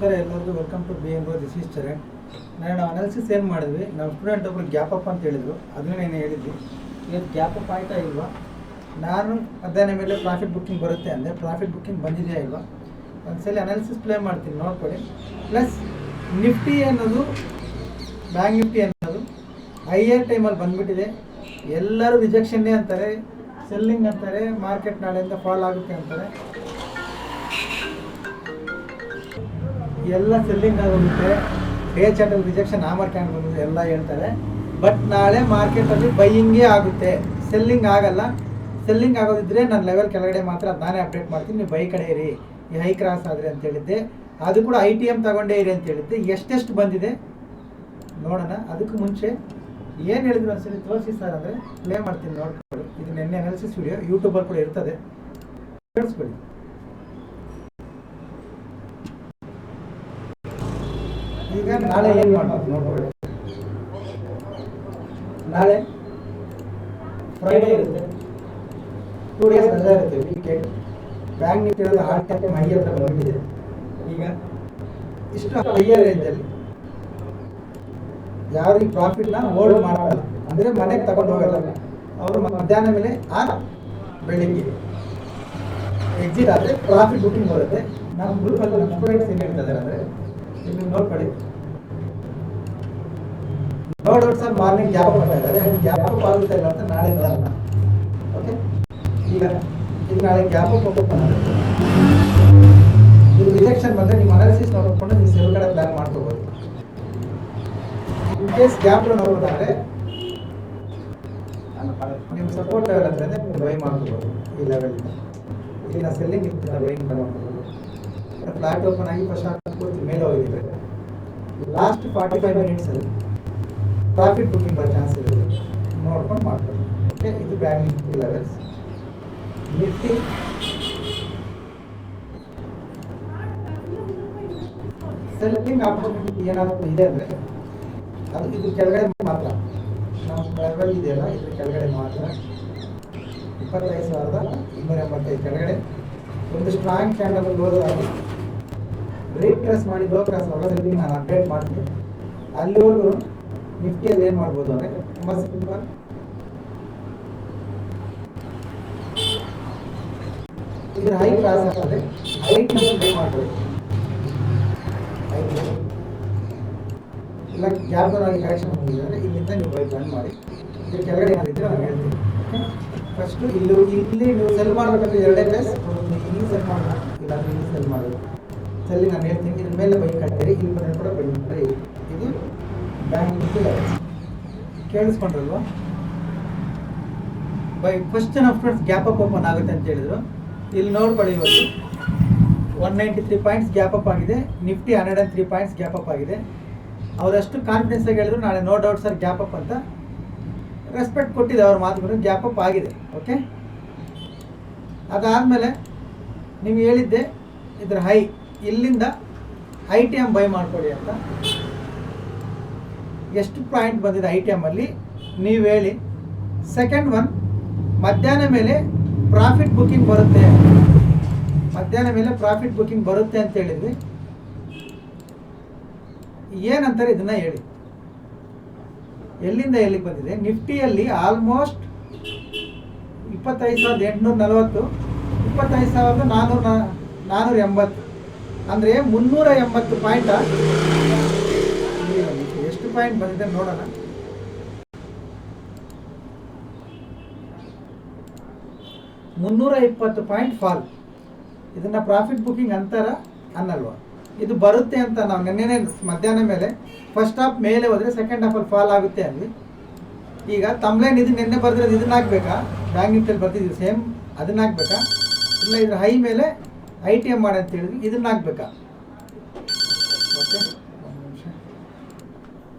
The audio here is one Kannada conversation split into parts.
ನಮಸ್ಕಾರ ಎಲ್ಲರಿಗೂ. Welcome to B M this is Charan ನಾನು ಅನಾಲಿಸಿಸ್ ಏನು ಮಾಡಿದ್ವಿ? ನಮ್ಮ ಸ್ಟೂಡೆಂಟ್ ಒಬ್ರು ಗ್ಯಾಪ್ ಅಪ್ ಅಂತ ಹೇಳಿದ್ರು. ಅದನ್ನೇ ನಾನು ಹೇಳಿದ್ವಿ. ಇವತ್ತು ಗ್ಯಾಪ್ ಅಪ್ ಆಯ್ತಾ ಇಲ್ವಾ? ನಾನು ಮಧ್ಯಾಹ್ನ ಮೇಲೆ ಪ್ರಾಫಿಟ್ ಬುಕ್ಕಿಂಗ್ ಬರುತ್ತೆ ಅಂದರೆ ಪ್ರಾಫಿಟ್ ಬುಕ್ಕಿಂಗ್ ಬಂದಿದೆಯಾ ಇಲ್ವಾ? ಒಂದ್ಸಲ ಅನಾಲಿಸಿಸ್ ಪ್ಲೇ ಮಾಡ್ತೀನಿ. ನೋಡ್ಕೊಳ್ಳಿ. ಪ್ಲಸ್ ನಿಫ್ಟಿ ಅನ್ನೋದು ಬ್ಯಾಂಕ್ ನಿಫ್ಟಿ ಅನ್ನೋದು ಹೈಯರ್ ಟೈಮಲ್ಲಿ ಬಂದ್ಬಿಟ್ಟಿದೆ. ಎಲ್ಲರೂ ರಿಜೆಕ್ಷನ್ನೇ ಅಂತಾರೆ. ಸೆಲ್ಲಿಂಗ್ ಅಂತಾರೆ. ಮಾರ್ಕೆಟ್ ನಾಳೆಯಿಂದ ಫಾಲ್ ಆಗುತ್ತೆ ಅಂತಾರೆ. ಎಲ್ಲ ಸೆಲ್ಲಿಂಗ್ ಆಗೋಗುತ್ತೆ. ಡೇ ಚಾರ್ಟಲ್ಲಿ ರಿಜೆಕ್ಷನ್ ಆ ಮಾರ್ಕೆಟ್ ಬಂದಿದೆ ಎಲ್ಲ ಹೇಳ್ತಾರೆ. ಬಟ್ ನಾಳೆ ಮಾರ್ಕೆಟಲ್ಲಿ ಬೈಯಿಂಗೇ ಆಗುತ್ತೆ. ಸೆಲ್ಲಿಂಗ್ ಆಗಲ್ಲ. ಸೆಲ್ಲಿಂಗ್ ಆಗೋದಿದ್ರೆ ನನ್ನ ಲೆವೆಲ್ ಕೆಳಗಡೆ ಮಾತ್ರ ನಾನೇ ಅಪ್ಡೇಟ್ ಮಾಡ್ತೀನಿ. ನೀವು ಬೈ ಕಡೆ ಇರಿ. ಈ ಹೈ ಕ್ರಾಸ್ ಆದರೆ ಅಂತ ಹೇಳಿದ್ದೆ. ಅದು ಕೂಡ ಐ ಟಿ ಎಂ ತಗೊಂಡೇ ಇರಿ ಅಂತ ಹೇಳಿದ್ದೆ. ಎಷ್ಟೆಷ್ಟು ಬಂದಿದೆ? ನೋಡೋಣ. ಅದಕ್ಕೂ ಮುಂಚೆ ಏನು ಹೇಳಿದ್ರು ಒಂದ್ಸರಿ ತೋರಿಸಿ ಸರ್ ಅಂದರೆ ಪ್ಲೇ ಮಾಡ್ತೀನಿ ನೋಡ್ಕೊಳ್ಳಿ ಇದು ನೆನ್ನೆ ಅನಾಲಿಸಿಸ್ ವಿಡಿಯೋ ಯೂಟ್ಯೂಬಲ್ಲಿ ಕೂಡ ಇರ್ತದೆ. ಕೇಳಿಸ್ಕೊಳ್ಳಿ. ಈಗ ನಾಳೆ ಏನು ಮಾಡ್ಬೇಕು ನೋಡ್ಕೊಳ್ಳಿ. ನಾಳೆ ಫ್ರೈಡೇ ಇರುತ್ತೆ. ಟೂ ಡೇಸ್ ರಜಾ ಇರುತ್ತೆ ವೀಕೆಂಡ್ ಬ್ಯಾಂಕ್ ನಿಫ್ಟಿ ಇರೋದು ಹಾರ್ಟ್ ಟೈಮ್ ಹೈ ಹತ್ರ ಬಂದ್ಬಿಟ್ಟಿದೆ. ಈಗ ಇಷ್ಟು ಹೈಯರ್ ರೇಂಜಲ್ಲಿ ಯಾರು ಈ ಪ್ರಾಫಿಟ್ನ ಹೋಲ್ಡ್ ಮಾಡಲ್ಲ. ಅಂದರೆ ಮನೆಗೆ ತಗೊಂಡು ಹೋಗಲ್ಲ. ಅವರು ಮಧ್ಯಾಹ್ನ ಮೇಲೆ ಆ ಬೆಳಿಗ್ಗೆ ಎಕ್ಸಿಟ್ ಆದರೆ ಪ್ರಾಫಿಟ್ ಬುಕಿಂಗ್ ಬರುತ್ತೆ. ನಮ್ಮ ಗ್ರೂಪಲ್ಲಿ ನಮ್ಮ ಸ್ಟೂಡೆಂಟ್ಸ್ ಏನು ಹೇಳ್ತಾ ಇದ್ದಾರೆ ಅಂದರೆ ಇಲ್ಲಿ ನೋಡ್ಕೊಳ್ಳಿ ನೋಡೋದು ಸರ್, ಮಾರ್ನಿಂಗ್ ಗ್ಯಾಪ್ ಬರ್ತಾ ಇದ್ದಾರೆ. ಗ್ಯಾಪ್ ಆಗುತ್ತೆ ಇಲ್ಲ ಅಂತ ನಾಳೆ ಬರಲ್ಲ. ಓಕೆ ಈಗ ಈಗ ನಾಳೆ ಗ್ಯಾಪ್ ಆಗುತ್ತೆ ರಿಜೆಕ್ಷನ್ ಬಂದರೆ ನಿಮ್ಮ ಅನಾಲಿಸಿಸ್ ನೋಡ್ಕೊಂಡು ನೀವು ಸೆಲ್ ಕಡೆ ಪ್ಲ್ಯಾನ್ ಮಾಡ್ಕೋಬೋದು. ಇನ್ ಕೇಸ್ ಗ್ಯಾಪ್ ನೋಡೋದಾದ್ರೆ ನಿಮ್ಮ ಸಪೋರ್ಟ್ ಲೆವೆಲ್ ಅಂದ್ರೆ ಬೈ ಮಾಡ್ಕೋಬೋದು ಈ ಲೆವೆಲ್ ಇಲ್ಲಿ ನಾ ಸೆಲ್ಲಿಂಗ್ ಇರ್ತಿಲ್ಲ ಬೈಯಿಂಗ್ ಮಾಡ್ಕೋಬೋದು ಫ್ಲಾಟ್ ಓಪನ್ ಆಗಿ ಫಸ್ಟ್ ಪೂರ್ತಿ ಮೇಲೆ ಹೋಗಿದ್ರೆ ಲಾಸ್ಟ್ ಫಾರ್ಟಿ ಫೈವ್ ಮಿನಿಟ್ಸಲ್ಲಿ ಪ್ರಾಫಿಟ್ ಬುಕಿಂಗ್ ಬರೋ ಚಾನ್ಸ್ ಇರುತ್ತೆ. ನೋಡ್ಕೊಂಡು ಮಾಡ್ಕೊಳ್ಳಿ ಓಕೆ ಇದು bank Nifty levels Nifty selling opportunity ಏನಾದರೂ ಇದೆ ಅಂದರೆ ಅದು ಇದು ಕೆಳಗಡೆ ಮಾತ್ರ. ನಮ್ಮ ಲೆವೆಲ್ ಇದೆಯಲ್ಲ, ಇದ್ರ ಕೆಳಗಡೆ ಮಾತ್ರ. ಇಪ್ಪತ್ತೈದು ಸಾವಿರದ ಇನ್ನೂರ ಎಂಬತ್ತೈದು ಕೆಳಗಡೆ. ಒಂದು ಸ್ಟ್ರಾಂಗ್ ಕ್ಯಾಂಡಲ್ ಹೋದಾಗ ಬ್ರೇಕ್ ಪ್ರೆಸ್ ಮಾಡಿ ಲೋ ಕ್ರಾಸ್ ಆಗೋದ್ರಲ್ಲಿ ನಾನು ಅಪ್ಡೇಟ್ ಮಾಡ್ತೀನಿ. ಅಲ್ಲಿವರೆಗೂ ನಿಫ್ಟಿಯಲ್ಲಿ ಏನು ಮಾಡ್ಬೋದು ಅಂದರೆ ತುಂಬ ಸಿಂಪಲ್ ಇದ್ರ ಹೈ ಕ್ರಾಸ್ ಆಗ್ತದೆ ಹೈ ಕ್ರಾಸ್ ಮಾಡ್ಬೋದು? ಇಲ್ಲ ಗ್ಯಾಪ್ ಆಗಿ ಕರೆಕ್ಷನ್ ಹೋಗಿದ್ರೆ ಇಲ್ಲಿಂದ ನೀವು ಬೈ ಬಂದ್ ಮಾಡಿ. ಇದ್ರ ಕೆಳಗಡೆ ಏನಾದಿದ್ರೆ ನಾನು ಹೇಳ್ತೀನಿ. ಫಸ್ಟು ಇಲ್ಲಿ ಇಲ್ಲಿ ನೀವು ಸೆಲ್ ಮಾಡಬೇಕಂದ್ರೆ ಎರಡೇ ಪ್ಲೇಸ್ ಇಲ್ಲಿ ಸೆಲ್ ಮಾಡಬೇಕು ಇಲ್ಲ ಇಲ್ಲಿ ಸೆಲ್ ಮಾಡಬೇಕು ಸೆಲ್ಲಿ ನಾನು ಹೇಳ್ತೀನಿ, ಇದ್ರ ಮೇಲೆ ಬೈಕ್ ಕಟ್ಟಿರಿ ಇಲ್ಲಿ ಬಂದರೆ ಕೂಡ ಬೈಕ್ ಇದು. Nifty ಕೇಳಿಸ್ಕೊಂಡ್ರಲ್ವಾ? By first of friends gap up open ಆಗುತ್ತೆ ಅಂತ ಹೇಳಿದ್ರು. ಇಲ್ಲಿ ನೋಡ್ಕೊಳ್ಳಿ ಇವತ್ತು one ninety three points gap up ಆಗಿದೆ Nifty hundred and three points gap up ಆಗಿದೆ. ಅವರಷ್ಟು ಕಾನ್ಫಿಡೆನ್ಸ್ ಆಗಿ ಹೇಳಿದ್ರು, ನಾಳೆ no doubt sir gap up ಅಂತ ರೆಸ್ಪೆಕ್ಟ್ ಕೊಟ್ಟಿದೆ ಅವ್ರ ಮಾತುಗಳು ಗ್ಯಾಪ್ ಅಪ್ ಆಗಿದೆ ಓಕೆ ಅದಾದಮೇಲೆ, ನೀವು ಹೇಳಿದ್ದೆ, ಇದ್ರ ಹೈ ಇಲ್ಲಿಂದ ಐ ಟಿ ಎಂ ಬೈ ಮಾಡ್ಕೊಳ್ಳಿ ಅಂತ. ಎಷ್ಟು ಪಾಯಿಂಟ್ ಬಂದಿದೆ ಐ ಟಿ ಎಮ್ಮಲ್ಲಿ ನೀವು ಹೇಳಿ. ಸೆಕೆಂಡ್ ಒನ್ ಮಧ್ಯಾಹ್ನ ಮೇಲೆ ಪ್ರಾಫಿಟ್ ಬುಕ್ಕಿಂಗ್ ಬರುತ್ತೆ. ಮಧ್ಯಾಹ್ನ ಮೇಲೆ ಪ್ರಾಫಿಟ್ ಬುಕ್ಕಿಂಗ್ ಬರುತ್ತೆ ಅಂತ ಹೇಳಿದ್ವಿ. ಏನಂತಾರೆ ಇದನ್ನ ಹೇಳಿ. ಎಲ್ಲಿಂದ ಎಲ್ಲಿಗೆ ಬಂದಿದೆ? ನಿಫ್ಟಿಯಲ್ಲಿ ಆಲ್ಮೋಸ್ಟ್ ಇಪ್ಪತ್ತೈದು ಸಾವಿರದ ಎಂಟುನೂರ ನಲವತ್ತು, ಇಪ್ಪತ್ತೈದು ಸಾವಿರದ ನಾನ್ನೂರ ನಾನ್ನೂರ ಎಂಬತ್ತು. ಅಂದರೆ ಮುನ್ನೂರ ಎಂಬತ್ತು ಪಾಯಿಂಟ ಎಷ್ಟು ಪಾಯಿಂಟ್ ಬಂದಿದೆ ನೋಡೋಣ. ಮುನ್ನೂರ ಇಪ್ಪತ್ತು ಪಾಯಿಂಟ್ ಫಾಲ್. ಇದನ್ನ ಪ್ರಾಫಿಟ್ ಬುಕಿಂಗ್ ಅಂತಾರ ಅನ್ನಲ್ವ? ಇದು ಬರುತ್ತೆ ಅಂತ ನಾವು ನಿನ್ನೆನೇ ಮಧ್ಯಾಹ್ನ ಮೇಲೆ ಫಸ್ಟ್ ಹಾಫ್ ಮೇಲೆ ಹೋದರೆ ಸೆಕೆಂಡ್ ಹಾಫಲ್ಲಿ ಫಾಲ್ ಆಗುತ್ತೆ ಅಲ್ಲಿ. ಈಗ ತಮ್ಲೇನ್ ಇದು ನಿನ್ನೆ ಬರ್ದಿರೋದು ಇದನ್ನ ಹಾಕ್ಬೇಕಾ? ಬ್ಯಾಂಕ್ ನಿಫ್ಟಿಯಲ್ಲಿ ಬರ್ತಿದ್ವಿ ಸೇಮ್ ಅದನ್ನ ಹಾಕ್ಬೇಕಾ? ಇಲ್ಲ, ಇದ್ರ ಹೈ ಮೇಲೆ ಐ ಟಿ ಎಂ ಮಾಡಿ ಅಂತ ಹೇಳಿದ್ವಿ ಇದನ್ನ ಹಾಕ್ಬೇಕಾ? ಓಕೆ ಒಂದು ನಿಮಿಷ.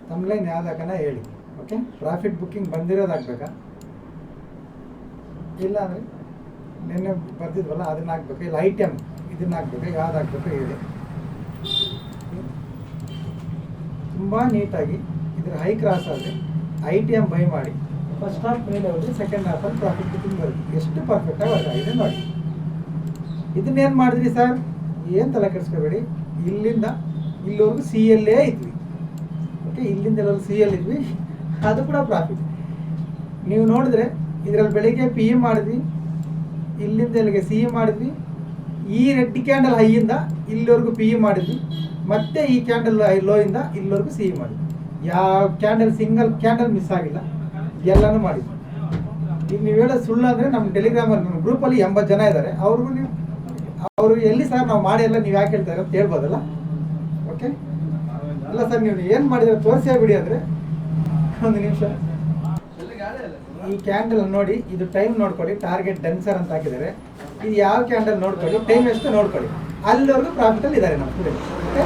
ತಮ್ಮ ಲೈನ್ ಯಾವ್ದಾಕನ ಹೇಳಿ. ಓಕೆ ಪ್ರಾಫಿಟ್ ಬುಕ್ಕಿಂಗ್ ಬಂದಿರೋದು ಹಾಕ್ಬೇಕಾ? ಇಲ್ಲ ಅಂದರೆ ನಿನ್ನೆ ಬರ್ತಿದ್ವಲ್ಲ ಅದನ್ನ ಹಾಕ್ಬೇಕು? ಇಲ್ಲ ಎಂ ಇದನ್ನ ಹಾಕ್ಬೇಕು? ಯಾವ್ದು ಹಾಕ್ಬೇಕು ಹೇಳಿ. ತುಂಬ ನೀಟಾಗಿ ಇದ್ರ ಹೈ ಕ್ರಾಸ್ ಆದರೆ ಐ ಟಿ ಎಂ ಬೈ ಮಾಡಿ ಫಸ್ಟ್ ಹಾಫ್ ಮೇಲೆ ಹೋದ್ರೆ ಸೆಕೆಂಡ್ ಹಾಫಲ್ಲಿ ಪ್ರಾಫಿಟ್ ಬುಕ್ಕಿಂಗ್ ಬರುತ್ತೆ. ಎಷ್ಟು ಪರ್ಫೆಕ್ಟಾಗಿ ಇದೆ ನೋಡಿ. ಇದನ್ನೇನು ಮಾಡಿದ್ರಿ ಸರ್? ಏನು ತಲೆ ಕೆಡಿಸ್ಕೋಬೇಡಿ? ಇಲ್ಲಿಂದ ಇಲ್ಲಿವರೆಗೂ ಸಿ ಎಲ್ಲೇ ಇದ್ವಿ. ಓಕೆ ಇಲ್ಲಿಂದ ಎಲ್ಲರೂ ಸಿ ಎಲ್ ಇದ್ವಿ. ಅದು ಕೂಡ ಪ್ರಾಫಿಟ್ ನೀವು ನೋಡಿದ್ರೆ ಇದರಲ್ಲಿ ಬೆಳಿಗ್ಗೆ ಪಿ ಇ ಮಾಡಿದ್ವಿ, ಇಲ್ಲಿಂದ ಇಲ್ಲಿಗೆ ಸಿ ಇ ಮಾಡಿದ್ವಿ. ಈ ರೆಡ್ ಕ್ಯಾಂಡಲ್ ಹೈಯಿಂದ ಇಲ್ಲಿವರೆಗೂ ಪಿ ಇ ಮಾಡಿದ್ವಿ. ಮತ್ತೆ ಈ ಕ್ಯಾಂಡಲ್ ಲೋ ಇಂದ ಇಲ್ಲಿವರೆಗೂ ಸಿ ಇ ಮಾಡಿದ್ವಿ. ಯಾವ ಕ್ಯಾಂಡಲ್ ಸಿಂಗಲ್ ಕ್ಯಾಂಡಲ್ ಮಿಸ್ ಆಗಿಲ್ಲ. ಎಲ್ಲನೂ ಮಾಡಿದ್ವಿ. ಈಗ ನೀವು ಹೇಳೋದು ಸುಳ್ಳು ಅಂದರೆ ನಮ್ಮ ಟೆಲಿಗ್ರಾಮಲ್ಲಿ ನಮ್ಮ ಗ್ರೂಪಲ್ಲಿ ಎಂಬತ್ತು ಜನ ಇದ್ದಾರೆ. ಅವ್ರಿಗೂ ನೀವು ಅವರು ಎಲ್ಲಿ ಸರ್ ನಾವು ಮಾಡಿ ಎಲ್ಲ ನೀವು ಯಾಕೆ ಹೇಳ್ತಾರೆ ಅಂತ ಹೇಳ್ಬೋದಲ್ಲ? ಓಕೆ ಅಲ್ಲ ಸರ್ ನೀವು ಏನು ಮಾಡಿದ್ರೆ ತೋರಿಸಿ ಬಿಡಿ ಅಂದರೆ ಒಂದು ನಿಮಿಷ. ಈ ಕ್ಯಾಂಡಲ್ ನೋಡಿ ಇದು ಟೈಮ್ ನೋಡ್ಕೊಳ್ಳಿ ಟಾರ್ಗೆಟ್ ಡನ್ಸರ್ ಅಂತ ಹಾಕಿದ್ದಾರೆ. ಇದು ಯಾವ ಕ್ಯಾಂಡಲ್ ನೋಡ್ಕೊಳ್ಳಿ ಟೈಮ್ ಎಷ್ಟು ನೋಡ್ಕೊಳ್ಳಿ. ಅಲ್ಲಿವರೆಗೂ ಪ್ರಾಫಿಟಲ್ಲಿ ಇದ್ದಾರೆ ನಮ್ಮ ಸ್ಟೂಡೆಂಟ್ ಓಕೆ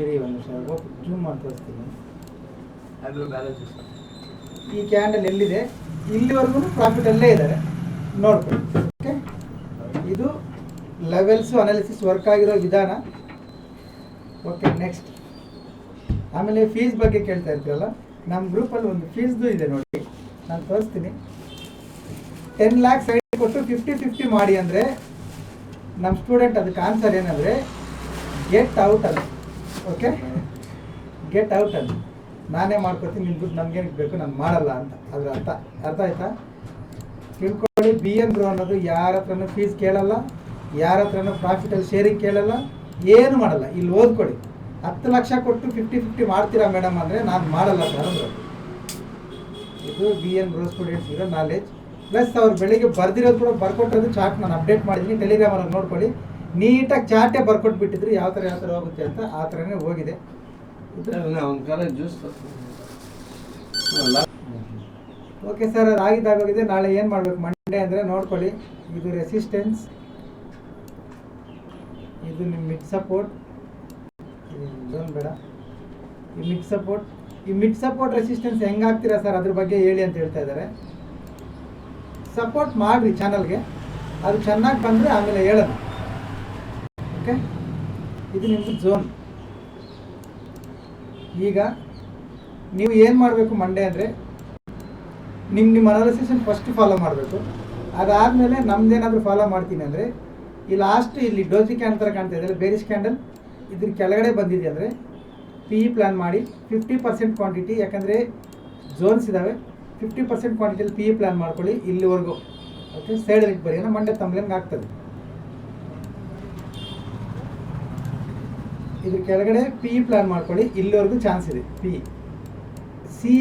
ಇರಿ ಒಂದು ನಿಮಿಷ ಜೂಮ್ ಮಾಡಿ ತೋರಿಸ್ತೀನಿ. ಈ ಕ್ಯಾಂಡಲ್ ಎಲ್ಲಿದೆ? ಇಲ್ಲಿವರೆಗೂ ಪ್ರಾಫಿಟಲ್ಲೇ ಇದ್ದಾರೆ. ನೋಡ್ಕೊಳ್ಳಿ. ಇದು ಲೆವೆಲ್ಸು ಅನಾಲಿಸಿಸ್ ವರ್ಕ್ ಆಗಿರೋ ವಿಧಾನ. ಓಕೆ ನೆಕ್ಸ್ಟ್ ಆಮೇಲೆ ಫೀಸ್ ಬಗ್ಗೆ ಕೇಳ್ತಾ ಇರ್ತೀರಲ್ಲ ನಮ್ಮ ಗ್ರೂಪಲ್ಲಿ ಒಂದು ಫೀಸ್ದು ಇದೆ ನೋಡಿ. ನಾನು ತೋರಿಸ್ತೀನಿ. ಟೆನ್ ಲ್ಯಾಕ್ಸ್ ಸೈಡ್ ಕೊಟ್ಟು ಫಿಫ್ಟಿ ಫಿಫ್ಟಿ ಮಾಡಿ ಅಂದರೆ ನಮ್ಮ ಸ್ಟೂಡೆಂಟ್ ಅದಕ್ಕೆ ಆನ್ಸರ್ ಏನಂದರೆ ಗೆಟ್ ಔಟ್ ಅದು ಓಕೆ ಗೆಟ್ ಔಟ್ ಅದು ನಾನೇ ಮಾಡ್ಕೊತೀನಿ ದುಡ್ಡು ನಮ್ಗೇನಕ್ಕೆ ಬೇಕು, ನಾನು ಮಾಡಲ್ಲ ಅಂತ. ಅದರ ಅರ್ಥ. ಅರ್ಥ ಆಯ್ತಾ? ತಿಳ್ಕೊಳ್ಳಿ ಬಿ ಎನ್ ಬ್ರೋ ಅನ್ನೋದು ಯಾರ ಹತ್ರನೂ ಫೀಸ್ ಕೇಳಲ್ಲ ಯಾರ ಹತ್ರನೂ ಪ್ರಾಫಿಟಲ್ಲಿ ಶೇರಿಂಗ್ ಕೇಳಲ್ಲ ಏನು ಮಾಡಲ್ಲ. ಇಲ್ಲಿ ಓದ್ಕೊಡಿ ಹತ್ತು ಲಕ್ಷ ಕೊಟ್ಟು ಫಿಫ್ಟಿ ಫಿಫ್ಟಿ ಮಾಡ್ತೀರಾ ಮೇಡಮ್ ಅಂದರೆ ನಾನು ಮಾಡಲ್ಲ ಸರ್ ಅಂದ್ರೆ ಇದು ಬಿ ಎನ್ ಬ್ರೋ ಸ್ಟೂಡೆಂಟ್ಸ್ ಇರೋ ನಾಲೆಜ್ ಪ್ಲಸ್ ಅವ್ರು ಬೆಳಿಗ್ಗೆ ಬರ್ದಿರೋದು ಕೂಡ ಬರ್ಕೊಟ್ಟಿರೋದು ಚಾಟ್ ನಾನು ಅಪ್ಡೇಟ್ ಮಾಡಿದ್ದೀನಿ. ಟೆಲಿಗ್ರಾಮಲ್ಲಿ ನೋಡ್ಕೊಳ್ಳಿ. ನೀಟಾಗಿ ಚಾಟೇ ಬರ್ಕೊಟ್ಬಿಟ್ಟಿದ್ರು ಯಾವ ಥರ ಯಾವ ಥರ ಹೋಗುತ್ತೆ ಅಂತ ಆ ಥರನೇ ಹೋಗಿದೆ. ಓಕೆ ಸರ್ ಅದು ಆಗಿದ್ದಾಗೋಗಿದೆ ನಾಳೆ ಏನು ಮಾಡಬೇಕು? ಮಂಡೇ ಅಂದರೆ ನೋಡ್ಕೊಳ್ಳಿ. ಇದು ರೆಸಿಸ್ಟೆನ್ಸ್ ಇದು ನಿಮ್ಮ ಮಿಡ್ ಸಪೋರ್ಟ್ ಇದೊಂದು ಬೇಡ. ಈ ಮಿಡ್ ಸಪೋರ್ಟ್ ಈ ಮಿಡ್ ಸಪೋರ್ಟ್ ರೆಸಿಸ್ಟೆನ್ಸ್ ಹೆಂಗೆ ಹಾಕ್ತೀರಾ ಸರ್ ಅದ್ರ ಬಗ್ಗೆ ಹೇಳಿ ಅಂತ ಹೇಳ್ತಾ ಇದ್ದಾರೆ. ಸಪೋರ್ಟ್ ಮಾಡಿರಿ ಚಾನಲ್ಗೆ ಅದು ಚೆನ್ನಾಗಿ ಬಂದರೆ ಆಮೇಲೆ ಹೇಳೋಣ. ಓಕೆ ಇದು ನಿಮ್ಮದು ಝೋನ್ ಈಗ ನೀವು ಏನು ಮಾಡಬೇಕು ಮಂಡೇ ಅಂದರೆ ನಿಮ್ಮ ನಿಮ್ಮ ಅನಾಲಿಸಿಸನ್ನು ಫಸ್ಟ್ ಫಾಲೋ ಮಾಡಬೇಕು. ಅದಾದಮೇಲೆ ನಮ್ದೇನಾದರೂ ಫಾಲೋ ಮಾಡ್ತೀನಿ ಅಂದರೆ, ಈ ಲಾಸ್ಟ್ ಇಲ್ಲಿ ಡೋಜಿ ಕ್ಯಾಂಡಲ್ ಥರ ಕಾಣ್ತಾ ಇದ್ದಾರೆ ಬೇರಿಸ್ ಕ್ಯಾಂಡಲ್ ಇದ್ರ ಕೆಳಗಡೆ ಬಂದಿದೆ ಅಂದರೆ ಪಿ ಇ ಪ್ಲ್ಯಾನ್ ಮಾಡಿ ಫಿಫ್ಟಿ ಪರ್ಸೆಂಟ್ ಕ್ವಾಂಟಿಟಿ ಯಾಕಂದರೆ ಝೋನ್ಸ್ ಇದ್ದಾವೆ ಫಿಫ್ಟಿ ಪರ್ಸೆಂಟ್ ಕ್ವಾಂಟಿಟಿಯಲ್ಲಿ ಪಿ ಇ ಪ್ಲ್ಯಾನ್ ಮಾಡ್ಕೊಳ್ಳಿ ಇಲ್ಲಿವರೆಗೂ. ಓಕೆ ಸೈಡಲ್ಲಿ ಬರೀ, ಏನೋ ಮಂಡೆ ತಮ್ಲೇನ್ಗೆ ಆಗ್ತದೆ. ಇದ್ರ ಕೆಳಗಡೆ ಪಿ ಇ ಪ್ಲ್ಯಾನ್ ಮಾಡ್ಕೊಳ್ಳಿ, ಇಲ್ಲಿವರೆಗೂ ಚಾನ್ಸ್ ಇದೆ ಪಿ ಸಿ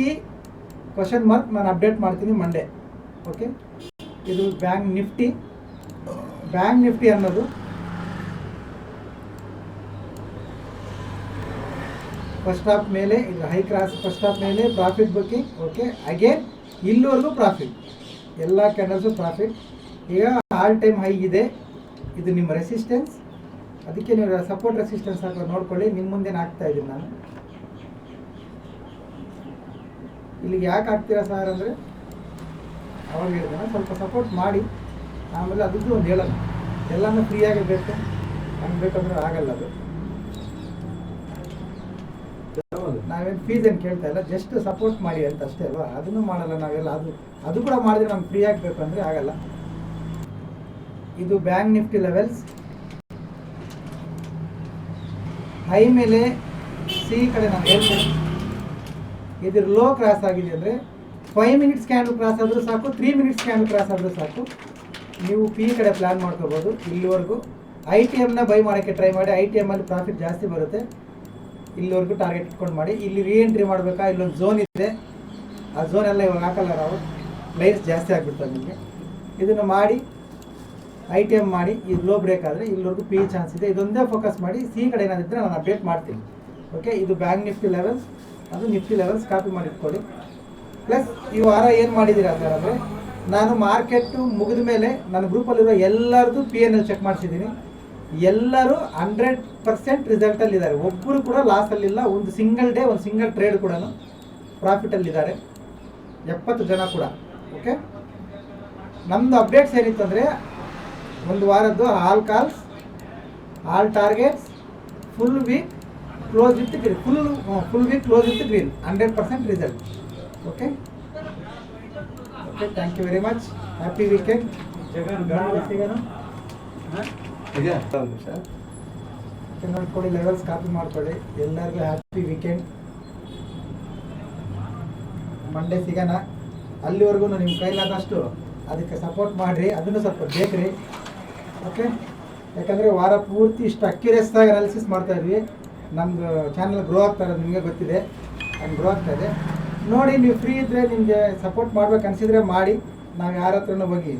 ಕ್ವಶನ್ ಮಾರ್ಕ್ ನಾನು ಅಪ್ಡೇಟ್ ಮಾಡ್ತೀನಿ ಮಂಡೇ. ಓಕೆ ಇದು ಬ್ಯಾಂಕ್ ನಿಫ್ಟಿ. ಬ್ಯಾಂಕ್ ನಿಫ್ಟಿ ಅನ್ನೋದು ಫಸ್ಟ್ ಸ್ಟಾಪ್ ಮೇಲೆ, ಇದು ಹೈ ಕ್ರಾಸ್ ಫಸ್ಟ್ ಸ್ಟಾಪ್ ಮೇಲೆ ಪ್ರಾಫಿಟ್ ಬುಕ್ಕಿಂಗ್ ಓಕೆ ಅಗೇನ್ ಇಲ್ಲಿವರೆಗೂ ಪ್ರಾಫಿಟ್ ಎಲ್ಲ ಕ್ಯಾಂಡಲ್ಸು ಪ್ರಾಫಿಟ್ ಈಗ ಆಲ್ ಟೈಮ್ ಹೈ ಇದೆ. ಇದು ನಿಮ್ಮ ರೆಸಿಸ್ಟೆನ್ಸ್ ಅದಕ್ಕೆ ನೀವು ಸಪೋರ್ಟ್ ರೆಸಿಸ್ಟೆನ್ಸ್ ಹಾಕೋ ನೋಡ್ಕೊಳ್ಳಿ. ನಿಮ್ಮ ಮುಂದೆ ಹಾಕ್ತಾ ಇದ್ದೀನಿ ನಾನು? ಇಲ್ಲಿಗೆ ಯಾಕೆ ಹಾಕ್ತೀರಾ ಸರ್ ಅಂದರೆ? ಹೇಳಿದ್ರೆ ಸ್ವಲ್ಪ ಸಪೋರ್ಟ್ ಮಾಡಿ ಆಮೇಲೆ ಅದ್ರದ್ದು ಒಂದು ಹೇಳಲ್ಲ ಎಲ್ಲನೂ ಫ್ರೀಯಾಗಿ ಬೇಕು. ಹಂಗೆ ಬೇಕಂದ್ರೆ ಆಗಲ್ಲ ಅದು. ನಾವೇನು ಫೀಸ್ ಏನು ಕೇಳ್ತಾ ಇಲ್ಲ ಜಸ್ಟ್ ಸಪೋರ್ಟ್ ಮಾಡಿ ಅಂತ ಅಷ್ಟೇ ಅಲ್ವಾ? ಅದನ್ನು ಮಾಡಲ್ಲ ನಾವೆಲ್ಲ. ಅದು ಅದು ಕೂಡ ಮಾಡಿದ್ರೆ ನಮ್ಗೆ ಫ್ರೀ ಆಗಬೇಕು ಅಂದರೆ ಆಗಲ್ಲ. ಇದು ಬ್ಯಾಂಕ್ ನಿಫ್ಟಿ ಲೆವೆಲ್ಸ್ ಹೈ ಮೇಲೆ ಸಿ ಕಡೆ ನಾನು ಹೇಳ್ತೇನೆ ಇದ್ರ ಲೋ ಕ್ರಾಸ್ ಆಗಿದೆ ಅಂದರೆ ಫೈವ್ ಮಿನಿಟ್ಸ್ ಕ್ಯಾಂಡಲ್ ಕ್ರಾಸ್ ಆದರೂ ಸಾಕು ತ್ರೀ ಮಿನಿಟ್ಸ್ ಕ್ಯಾಂಡಲ್ ಕ್ರಾಸ್ ಆದರೂ ಸಾಕು. ನೀವು ಪಿ ಕಡೆ ಪ್ಲ್ಯಾನ್ ಮಾಡ್ಕೋಬೋದು ಇಲ್ಲಿವರೆಗೂ. ಐ ಟಿ ಎಮ್ನ ಬೈ ಮಾಡೋಕ್ಕೆ ಟ್ರೈ ಮಾಡಿ ಐ ಟಿ ಎಮ್ಮಲ್ಲಿ ಪ್ರಾಫಿಟ್ ಜಾಸ್ತಿ ಬರುತ್ತೆ. ಇಲ್ಲಿವರೆಗೂ ಟಾರ್ಗೆಟ್ ಇಟ್ಕೊಂಡು ಮಾಡಿ. ಇಲ್ಲಿ ರೀಎಂಟ್ರಿ ಮಾಡಬೇಕಾ? ಇಲ್ಲೊಂದು ಝೋನ್ ಇದೆ. ಆ ಝೋನ್ ಎಲ್ಲ ಇವಾಗ ಹಾಕಲ್ಲ ನಾವು ಲೈನ್ಸ್ ಜಾಸ್ತಿ ಆಗಿಬಿಡ್ತವೆ ನಿಮಗೆ. ಇದನ್ನು ಮಾಡಿ ಐ ಟಿ ಎಂ ಮಾಡಿ, ಇದು ಲೋ ಬ್ರೇಕ್ ಆದರೆ ಇಲ್ಲಿವರೆಗೂ ಪಿ ಚಾನ್ಸ್ ಇದೆ. ಇದೊಂದೇ ಫೋಕಸ್ ಮಾಡಿ ಸಿ ಕಡೆ ಏನಾದಿದ್ದರೆ ನಾನು ಅಪ್ಡೇಟ್ ಮಾಡ್ತೀನಿ. ಓಕೆ ಇದು ಬ್ಯಾಂಕ್ ನಿಫ್ಟಿ ಲೆವೆಲ್ಸ್ ಅದು ನಿಫ್ಟಿ ಲೆವೆಲ್ಸ್ ಕಾಪಿ ಮಾಡಿ ಇಟ್ಕೊಳ್ಳಿ. ಪ್ಲಸ್ ಈ ವಾರ ಏನು ಮಾಡಿದ್ದೀರಾ ಸರ್ ಅಂದರೆ, ನಾನು ಮಾರ್ಕೆಟು ಮುಗಿದ ಮೇಲೆ ನನ್ನ ಗ್ರೂಪಲ್ಲಿರೋ ಎಲ್ಲರದು ಪಿ ಎನ್ ಎಲ್ ಚೆಕ್ ಮಾಡಿಸಿದ್ದೀನಿ. ಎಲ್ಲರೂ ಹಂಡ್ರೆಡ್ ಪರ್ಸೆಂಟ್ ರಿಸಲ್ಟಲ್ಲಿದ್ದಾರೆ ಒಬ್ಬರು ಕೂಡ ಲಾಸಲ್ಲಿಲ್ಲ ಒಂದು ಸಿಂಗಲ್ ಡೇ ಒಂದು ಸಿಂಗಲ್ ಟ್ರೇಡ್ ಕೂಡ ಪ್ರಾಫಿಟಲ್ಲಿದ್ದಾರೆ ಎಪ್ಪತ್ತು ಜನ ಕೂಡ ಓಕೆ ನಮ್ಮದು ಅಪ್ಡೇಟ್ಸ್ ಏನಿತ್ತಂದರೆ ಒಂದು ವಾರದ್ದು all calls all targets full week close with green full full week close with green hundred percent result okay okay thank you very much happy weekend ಸಿಗೋಣ ಓಕೆ ನೋಡ್ಕೊಳ್ಳಿ ಲೆವೆಲ್ಸ್ ಕಾಪಿ ಮಾಡ್ಕೊಳ್ಳಿ ಎಲ್ಲರಿಗೂ ಹ್ಯಾಪಿ ವೀಕೆಂಡ್ ಮಂಡೇ ಸಿಗೋಣ. ಅಲ್ಲಿವರೆಗೂ ನಿಮ್ಮ ಕೈಲಾದಷ್ಟು ಅದಕ್ಕೆ ಸಪೋರ್ಟ್ ಮಾಡಿರಿ. ಅದನ್ನು ಸ್ವಲ್ಪ ಬೇಕ್ರಿ. ಓಕೆ ಯಾಕಂದರೆ ವಾರ ಪೂರ್ತಿ ಇಷ್ಟು ಅಕ್ಯುರೇಸ್ ಆಗಿ ಅನಾಲಿಸಿಸ್ ಮಾಡ್ತಾ ಇದ್ವಿ. ನಮ್ಮದು ಚಾನಲ್ ಗ್ರೋ ಆಗ್ತಾ ಇರೋದು ನಿಮಗೆ ಗೊತ್ತಿದೆ. ಅಂಡ್ ಗ್ರೋ ಆಗ್ತಾ ಇದೆ. ನೋಡಿ ನೀವು ಫ್ರೀ ಇದ್ದರೆ ನಿಮಗೆ ಸಪೋರ್ಟ್ ಮಾಡ್ಬೇಕು ಅನ್ಸಿದ್ರೆ ಮಾಡಿ. ನಾವು ಯಾರ ಹತ್ರನು ಹೋಗಿ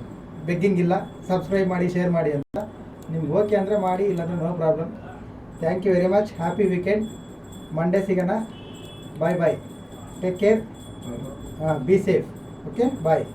ಬೆಗ್ಗಿಂಗ್ ಇಲ್ಲ. ಸಬ್ಸ್ಕ್ರೈಬ್ ಮಾಡಿ ಶೇರ್ ಮಾಡಿ ಅಂತ. ನಿಮ್ಗೆ ಓಕೆ ಅಂದರೆ ಮಾಡಿ ಇಲ್ಲಾಂದ್ರೆ no problem thank you very much happy weekend Monday ಸಿಗೋಣ. Bye bye take care be safe okay bye